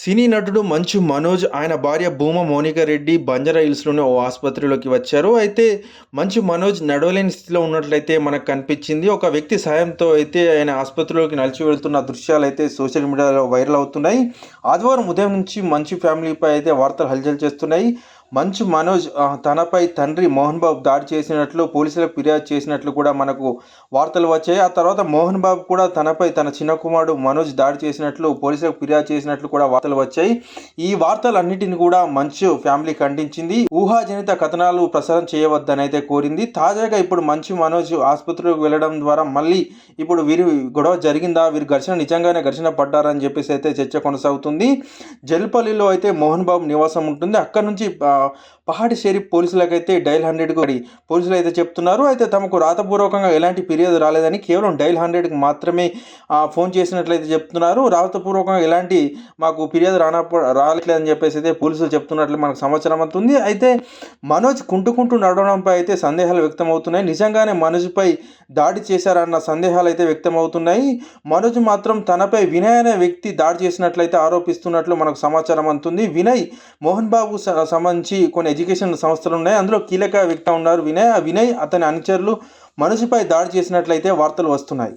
సినీ నటుడు మంచు మనోజ్ ఆయన భార్య భూమ మౌనిక రెడ్డి బంజారా హిల్స్లోని ఓ ఆసుపత్రిలోకి వచ్చారు. అయితే మంచు మనోజ్ నడవలేని స్థితిలో ఉన్నట్లయితే మనకు కనిపించింది. ఒక వ్యక్తి సాయంతో అయితే ఆయన ఆసుపత్రిలోకి నడిచి వెళ్తున్న దృశ్యాలు అయితే సోషల్ మీడియాలో వైరల్ అవుతున్నాయి. ఆదివారం ఉదయం నుంచి మంచు ఫ్యామిలీపై అయితే వార్తలు హల్చల్ చేస్తున్నాయి. మంచు మనోజ్ తనపై తండ్రి మోహన్ బాబు దాడి చేసినట్లు పోలీసులకు ఫిర్యాదు చేసినట్లు కూడా మనకు వార్తలు వచ్చాయి. ఆ తర్వాత మోహన్ బాబు కూడా తనపై తన చిన్న కుమారుడు మనోజ్ దాడి చేసినట్లు పోలీసులకు ఫిర్యాదు చేసినట్లు కూడా వార్తలు వచ్చాయి. ఈ వార్తలన్నిటిని కూడా మంచు ఫ్యామిలీ ఖండించింది. ఊహాజనిత కథనాలు ప్రసారం చేయవద్దని అయితే కోరింది. తాజాగా ఇప్పుడు మంచు మనోజ్ ఆసుపత్రికి వెళ్ళడం ద్వారా మళ్ళీ ఇప్పుడు వీరి గొడవ జరిగిందా? వీరి ఘర్షణ నిజంగానే ఘర్షణ పడ్డారని చెప్పేసి అయితే చర్చ కొనసాగుతుంది. జల్పల్లిలో అయితే మోహన్ బాబు నివాసం ఉంటుంది. అక్కడ నుంచి పహాడి షరీఫ్ పోలీసులకైతే డైల్ హండ్రెడ్కు పోలీసులు అయితే చెప్తున్నారు. అయితే తమకు రాతపూర్వకంగా ఎలాంటి ఫిర్యాదు రాలేదని కేవలం డైల్ హండ్రెడ్కి మాత్రమే ఫోన్ చేసినట్లయితే చెప్తున్నారు. రాతపూర్వకంగా ఎలాంటి మాకు ఫిర్యాదు రానప్పుడు రాలేదని చెప్పేసి అయితే పోలీసులు చెప్తున్నట్లు మనకు సమాచారం అవుతుంది అయితే మనోజ్ కుంటుకుంటూ నడవడంపై అయితే సందేహాలు వ్యక్తమవుతున్నాయి. నిజంగానే మనోజ్పై దాడి చేశారన్న సందేహాలు అయితే వ్యక్తమవుతున్నాయి. మనోజ్ మాత్రం తనపై వినయ్ అనే వ్యక్తి దాడి చేసినట్లయితే ఆరోపిస్తున్నట్లు మనకు సమాచారం అందుతుంది. వినయ్ మోహన్ బాబు స- మంచి కొన్ని ఎడ్యుకేషన్ సంస్థలు ఉన్నాయి. అందులో కీలక వ్యక్తి ఉన్నారు వినయ్. వినయ్ అతని అనుచరులు మనిషిపై దాడి చేసినట్లయితే వార్తలు వస్తున్నాయి.